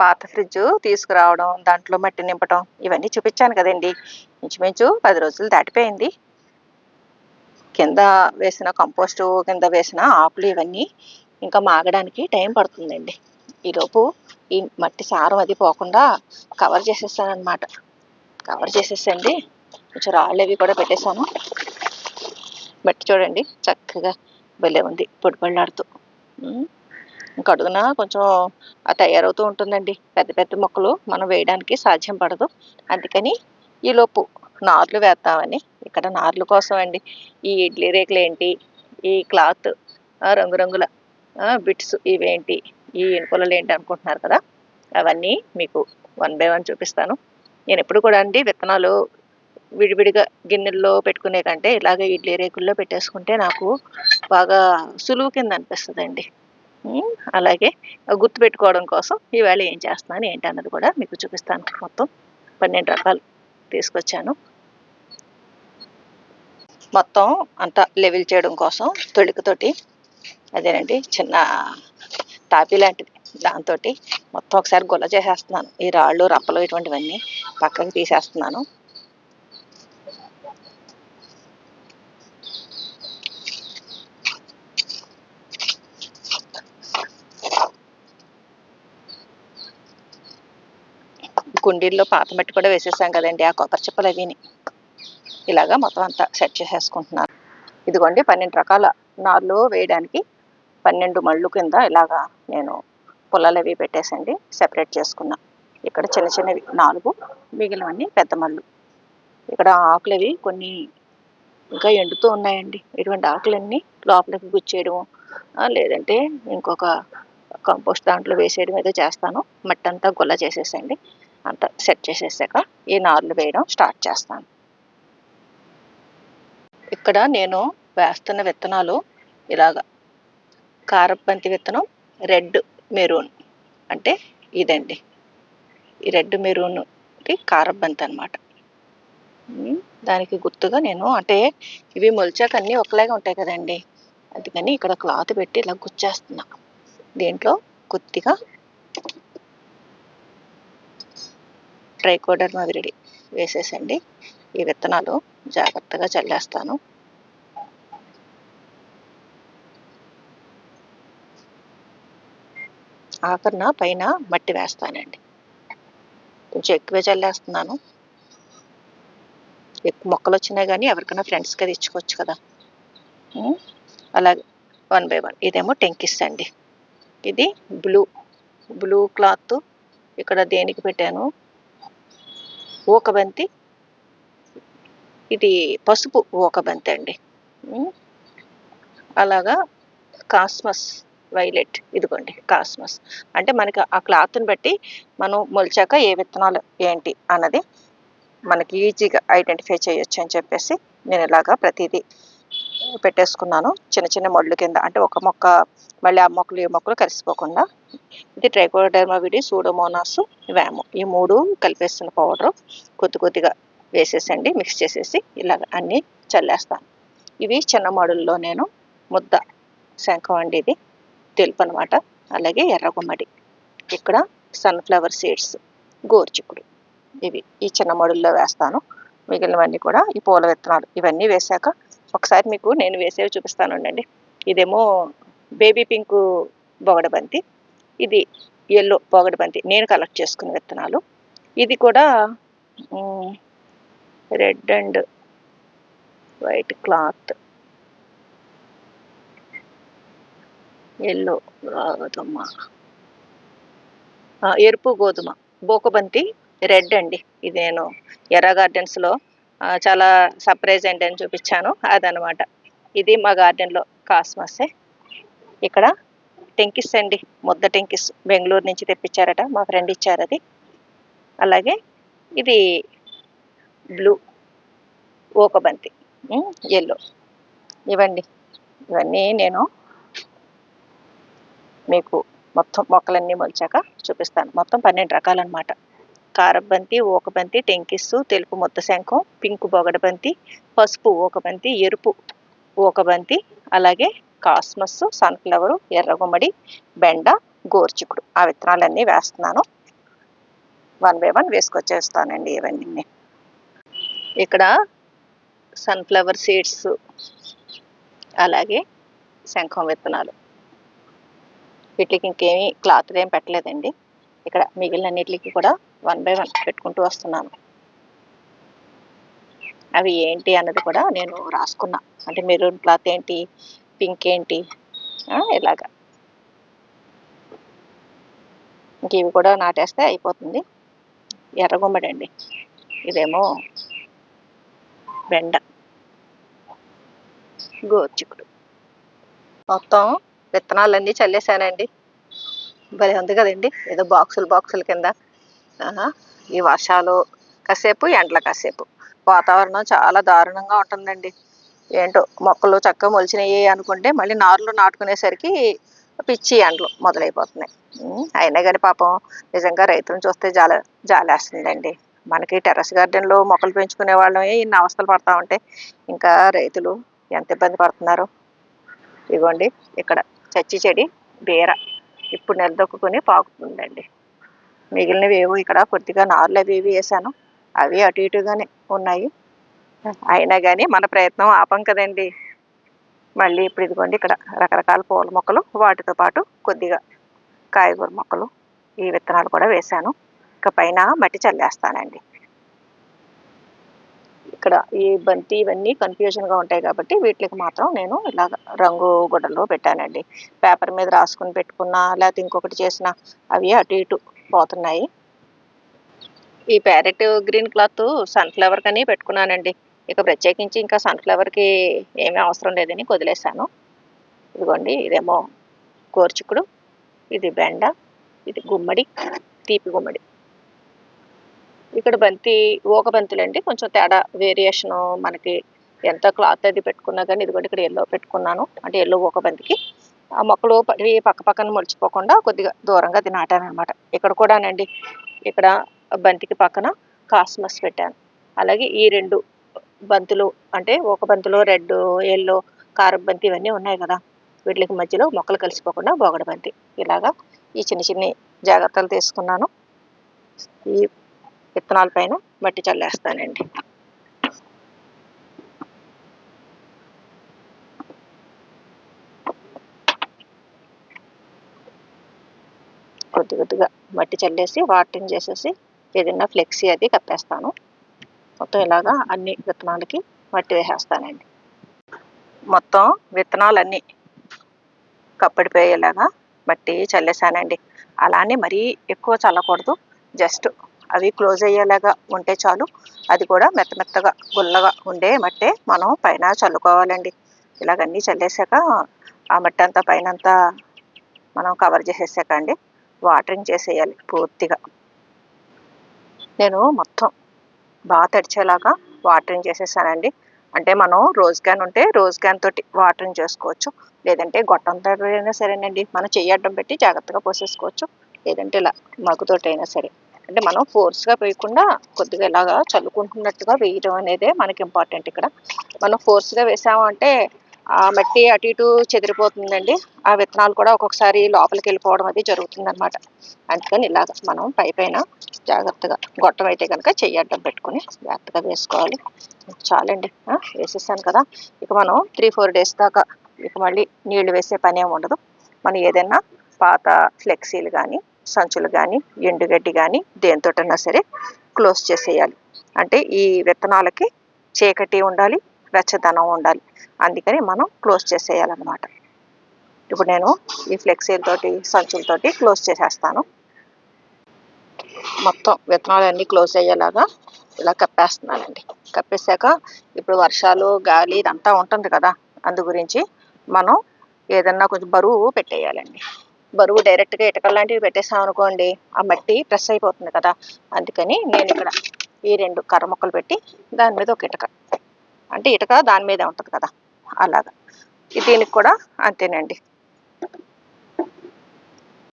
పాత ఫ్రిడ్జ్ తీసుకురావడం దాంట్లో మట్టి నింపడం ఇవన్నీ చూపించాను కదండి. ఇంచుమించు పది రోజులు దాటిపోయింది. కింద వేసిన కంపోస్టు కింద వేసిన ఆకులు ఇవన్నీ ఇంకా మాగడానికి టైం పడుతుందండి. ఈలోపు ఈ మట్టి సారం అది పోకుండా కవర్ చేసేస్తానమాట కవర్ చేసేసండి కొంచెం రాళ్ళు అవి కూడా పెట్టేశాను. మట్టి చూడండి చక్కగా భలే ఉంది పొడిపళ్ళాడుతూ ఇంకా అడుగున కొంచెం తయారవుతూ ఉంటుందండి. పెద్ద పెద్ద మొక్కలు మనం వేయడానికి సాధ్యం పడదు. అందుకని ఈలోపు నార్లు వేద్దామని ఇక్కడ నార్ల కోసం అండి. ఈ ఇడ్లీ రేకులు ఏంటి? ఈ క్లాత్ రంగురంగుల బిట్స్ ఇవేంటి? ఈ ఇనుపలలు ఏంటి అనుకుంటున్నారు కదా? అవన్నీ మీకు వన్ బై వన్ చూపిస్తాను. నేను ఎప్పుడు కూడా అండి విత్తనాలు విడివిడిగా గిన్నెల్లో పెట్టుకునే కంటే ఇలాగే ఇడ్లీ రేకుల్లో పెట్టేసుకుంటే నాకు బాగా సులువు కింద అనిపిస్తుంది అండి అలాగే గుర్తు పెట్టుకోవడం కోసం ఈవేళ ఏం చేస్తున్నాను ఏంటి అన్నది కూడా మీకు చూపిస్తాను. మొత్తం పన్నెండు రకాలు తీసుకొచ్చాను. మొత్తం అంతా లెవెల్ చేయడం కోసం తొలికతోటి అదేనండి చిన్న తాపీ లాంటిది. దాంతో మొత్తం ఒకసారి గుల్ల చేసేస్తున్నాను. ఈ రాళ్ళు రప్పలు ఇటువంటివన్నీ పక్కకి తీసేస్తున్నాను. కుండీల్లో పాత మట్టి కూడా వేసేసాం కదండి. ఆ కొబ్బరి చిప్పలు అవిని ఇలాగా మొత్తం అంతా సెట్ చేసేసుకుంటున్నాను. ఇదిగోండి పన్నెండు రకాల నార్లు వేయడానికి పన్నెండు మళ్ళు కింద ఇలాగా నేను పుల్లలు అవి పెట్టేసండి సెపరేట్ చేసుకున్నా. ఇక్కడ చిన్న చిన్నవి నాలుగు మిగిలినవన్నీ పెద్ద మళ్ళు. ఇక్కడ ఆకులవి కొన్ని ఇంకా ఎండుతూ ఉన్నాయండి. ఇటువంటి ఆకులన్నీ లోపలికి గుచ్చేయడము లేదంటే ఇంకొక కంపోస్ట్ దాంట్లో వేసేయడం ఏదో చేస్తాను. మట్టి అంతా గుల్ల చేసేసండి. అంత సెట్ చేసేసాక ఈ నార్లు వేయడం స్టార్ట్ చేస్తాను. ఇక్కడ నేను వేస్తున్న విత్తనాలు ఇలాగా. కారబంతి విత్తనం రెడ్ మెరూన్ అంటే ఇదండి. ఈ రెడ్ మెరూన్ కారబంతి అనమాట దానికి గుర్తుగా నేను అంటే ఇవి మొలిచాక అన్నీ ఒకలాగే ఉంటాయి కదండి. అందుకని ఇక్కడ క్లాత్ పెట్టి ఇలా గుచ్చేస్తున్నా. దీంట్లో కొద్దిగా ట్రైకోడర్మా విరిడి వేసేసండి. ఈ విత్తనాలు జాగ్రత్తగా చల్లేస్తాను. ఆఖరిన పైన మట్టి వేస్తానండి. కొంచెం ఎక్కువే చల్లేస్తున్నాను. ఎక్కువ మొక్కలు వచ్చినాయి కానీ ఎవరికైనా ఫ్రెండ్స్కి అది ఇచ్చుకోవచ్చు కదా. అలాగే వన్ బై వన్. ఇదేమో టెంకిస్ అండి. ఇది బ్లూ బ్లూ క్లాత్. ఇక్కడ దేనికి పెట్టాను? ఊకబంతి ఇది పసుపు ఊకబంతి అండి. అలాగా కాస్మస్ వైలెట్ ఇదిగోండి కాస్మస్. అంటే మనకి ఆ క్లాత్ని బట్టి మనం మొలిచాక ఏ విత్తనాలు ఏంటి అన్నది మనకి ఈజీగా ఐడెంటిఫై చేయొచ్చు అని చెప్పేసి నేను ఇలాగా ప్రతిదీ పెట్టేసుకున్నాను. చిన్న చిన్న మొడ్లు కింద అంటే ఒక మొక్క మళ్ళీ ఆ మొక్కలు ఈ మొక్కలు కలిసిపోకుండా. ఇది ట్రైకోడర్మా విడి సూడోమోనాస్ వ్యాము ఈ మూడు కలిపేస్తున్న పౌడర్ కొద్ది కొద్దిగా వేసేసండి మిక్స్ చేసేసి ఇలాగ అన్నీ చల్లేస్తాను. ఇవి చిన్న మడుల్లో నేను ముద్ద శంఖం అండి ఇది తెలుపు అనమాట అలాగే ఎర్రగుమ్మడి ఇక్కడ సన్ఫ్లవర్ సీడ్స్ గోరుచిక్కుడు ఇవి. ఈ చిన్న మడుల్లో వేస్తాను. మిగిలినవన్నీ కూడా ఈ పూల విత్తనాలు. ఇవన్నీ వేశాక ఒకసారి మీకు నేను వేసేవి చూపిస్తాను అండి ఇదేమో బేబీ పింక్ బొగడబంతి ఇది ఎల్లో బొగడబంతి నేను కలెక్ట్ చేసుకున్న విత్తనాలు. ఇది కూడా red and white cloth. Yellow గోధుమ. ఎరుపు గోధుమ. బోకబంతి రెడ్ అండి. ఇది నేను ఎర్ర గార్డెన్స్లో చాలా సర్ప్రైజ్ అండి అని చూపించాను. అదనమాట ఇది మా గార్డెన్లో కాస్మస్సే ఇక్కడ టెంకిస్ అండి. ముద్ద టెంకిస్ బెంగళూరు నుంచి తెప్పించారట. మా ఫ్రెండ్ ఇచ్చారు అది. అలాగే ఇది బ్లూ ఓకబంతి ఎల్లో ఇవండి. ఇవన్నీ నేను మీకు మొత్తం మొక్కలన్నీ మొలిచాక చూపిస్తాను. మొత్తం పన్నెండు రకాలన్నమాట. కారబంతి ఊకబంతి టెంకిస్సు తెలుపు ముద్ద శంఖం పింక్ బొగడబంతి పసుపు ఊకబంతి ఎరుపు ఊకబంతి అలాగే కాస్మస్ సన్ఫ్లవరు ఎర్రగుమ్మడి బెండ గోర్చికుడు. ఆ విత్తనాలన్నీ వేస్తున్నాను. వన్ బై వన్ వేసుకొచ్చేస్తానండి ఇవన్నీ. ఇక్కడ సన్ఫ్లవర్ సీడ్స్ అలాగే శంఖం విత్తనాలు. వీటికి ఇంకేమీ క్లాత్ ఏం పెట్టలేదండి. ఇక్కడ మిగిలిన అన్నిటికి కూడా వన్ బై వన్ పెట్టుకుంటూ వస్తున్నాను. అవి ఏంటి అన్నది కూడా నేను రాసుకున్నా. అంటే మెరూన్ క్లాత్ ఏంటి పింక్ ఏంటి ఆ, ఇలాగా. ఇంక ఇవి కూడా నాటేస్తే అయిపోతుంది. ఎర్రగుమ్మడి అండి ఇదేమో బెండ. గోర్చికుడు. మొత్తం విత్తనాలన్నీ చల్లేసానండి. భలే ఉంది కదండి. ఏదో బాక్సులు బాక్సుల కింద. ఈ వర్షాలు కాసేపు ఎండల కాసేపు. వాతావరణం చాలా దారుణంగా ఉంటుందండి. ఏంటో మొక్కలు చక్కగా మొలిచినాయి అనుకుంటే మళ్ళీ నారులు నాటుకునేసరికి పిచ్చి ఎండలు మొదలైపోతున్నాయి. అయినా కానీ పాపం నిజంగా రైతులను చూస్తే జాల జాలేస్తుందండి. మనకి టెర్రస్ గార్డెన్లో మొక్కలు పెంచుకునే వాళ్ళమే ఇన్ని అవస్థలు పడతా ఉంటే ఇంకా రైతులు ఎంత ఇబ్బంది పడుతున్నారు? ఇదిగోండి ఇక్కడ చచ్చి చెడి బీర. ఇప్పుడు నిలదొక్కుని పాకుతుందండి. మిగిలినవి ఏవో ఇక్కడ కొద్దిగా నార్లు అవి ఇవి వేసాను అవి అటు ఇటుగానే ఉన్నాయి. అయినా కానీ మన ప్రయత్నం ఆపం కదండి. మళ్ళీ ఇప్పుడు ఇదిగోండి ఇక్కడ రకరకాల పూల మొక్కలు వాటితో పాటు కొద్దిగా కాయగూర మొక్కలు ఈ విత్తనాలు కూడా వేశాను. ఇక పైన మట్టి చల్లేస్తానండి. ఇక్కడ ఈ బంతి ఇవన్నీ కన్ఫ్యూజన్గా ఉంటాయి కాబట్టి వీటికి మాత్రం నేను ఇలా రంగు గుడ్డలో పెట్టానండి. పేపర్ మీద రాసుకుని పెట్టుకున్నా లేకపోతే ఇంకొకటి చేసిన అవి అటు ఇటు పోతున్నాయి. ఈ ప్యారెట్ గ్రీన్ క్లాత్ సన్ఫ్లవర్ కని పెట్టుకున్నానండి. ఇక ప్రత్యేకించి ఇంకా సన్ఫ్లవర్కి ఏమీ అవసరం లేదని వదిలేశాను ఇదిగోండి ఇదేమో గోర్చుకుడు ఇది బెండ ఇది గుమ్మడి తీపి గుమ్మడి. ఇక్కడ బంతి ఊక బంతులండి. కొంచెం తేడా వేరియేషన్ మనకి ఎంత క్లాత్ అది పెట్టుకున్నా కానీ ఇదిగోండి ఇక్కడ ఎల్లో పెట్టుకున్నాను. అంటే ఎల్లో ఊక బంతికి. ఆ మొక్కలు పక్క పక్కన మొలిచిపోకుండా కొద్దిగా దూరంగా అది నాటాను అనమాట ఇక్కడ కూడానండి ఇక్కడ బంతికి పక్కన కాస్మస్ పెట్టాను. అలాగే ఈ రెండు బంతులు అంటే ఒక బంతిలో రెడ్ ఎల్లో కారం బంతి ఇవన్నీ ఉన్నాయి కదా. వీటికి మధ్యలో మొక్కలు కలిసిపోకుండా బొగడ బంతి. ఇలాగా ఈ చిన్న చిన్ని జాగ్రత్తలు తీసుకున్నాను. ఈ విత్తనాల పైన మట్టి చల్లేస్తానండి. కొద్ది కొద్దిగా మట్టి చల్లేసి వాటిని చేసేసి ఏదైనా ఫ్లెక్సీ అది కప్పేస్తాను. మొత్తం ఇలాగా అన్ని విత్తనాలకి మట్టి వేసేస్తానండి. మొత్తం విత్తనాలన్నీ కప్పడిపోయేలాగా మట్టి చల్లేసానండి. అలానే మరీ ఎక్కువ చల్లకూడదు. జస్ట్ అవి క్లోజ్ అయ్యేలాగా ఉంటే చాలు. అది కూడా మెత్త మెత్తగా గుల్లగా ఉండే మట్టే మనం పైన చల్లుకోవాలండి. ఇలాగన్నీ చల్లేసాక ఆ మట్టి అంతా పైన అంతా మనం కవర్ చేసేసాక అండి వాటరింగ్ చేసేయాలి పూర్తిగా. నేను మొత్తం బాగా తడిచేలాగా వాటరింగ్ చేసేసానండి. అంటే మనం రోజ్ క్యాన్ ఉంటే రోజ్ క్యాన్ తోటి వాటరింగ్ చేసుకోవచ్చు. లేదంటే గొట్టంతో అయినా సరేనండి. మనం చెయ్యి అడ్డం పెట్టి జాగ్రత్తగా పోసేసుకోవచ్చు. లేదంటే ఇలా మగ్గుతోటి అయినా సరే. అంటే మనం ఫోర్స్గా వేయకుండా కొద్దిగా ఇలాగా చల్లుకుంటున్నట్టుగా వేయడం అనేదే మనకి ఇంపార్టెంట్ ఇక్కడ. మనం ఫోర్స్గా వేసామంటే ఆ మట్టి అటు ఇటు చెదిరిపోతుందండి. ఆ విత్తనాలు కూడా ఒక్కొక్కసారి లోపలికి వెళ్ళిపోవడం అది జరుగుతుంది అనమాట అందుకని ఇలాగ మనం పై పైన జాగ్రత్తగా గొట్టం అయితే కనుక చెయ్యి అడ్డం పెట్టుకుని జాగ్రత్తగా వేసుకోవాలి. చాలండి. వేసేసాను కదా. ఇక మనం త్రీ ఫోర్ డేస్ దాకా ఇక మళ్ళీ నీళ్ళు వేసే పని ఏమి ఉండదు. మనం ఏదైనా పాత ఫ్లెక్సీలు కానీ సంచులు కానీ ఎండుగడ్డి కానీ దేనితోటన్నా సరే క్లోజ్ చేసేయాలి. అంటే ఈ విత్తనాలకి చీకటి ఉండాలి వెచ్చదనం ఉండాలి. అందుకని మనం క్లోజ్ చేసేయాలన్నమాట. ఇప్పుడు నేను ఈ ఫ్లెక్సీలతోటి సంచులతోటి క్లోజ్ చేసేస్తాను. మొత్తం విత్తనాలన్నీ క్లోజ్ అయ్యేలాగా ఇలా కప్పేస్తున్నానండి. కప్పేసాక ఇప్పుడు వర్షాలు గాలి ఇదంతా ఉంటుంది కదా అందు గురించి మనం ఏదన్నా కొంచెం బరువు పెట్టేయాలండి. బరువు డైరెక్ట్గా ఇటకలు లాంటివి పెట్టేసాం అనుకోండి ఆ మట్టి ప్రెస్ అయిపోతుంది కదా. అందుకని నేను ఇక్కడ ఈ రెండు కర్ర ముక్కలు పెట్టి దాని మీద ఒక ఇటక. అంటే ఇటక దాని మీదే ఉంటుంది కదా అలాగా. దీనికి కూడా అంతేనండి.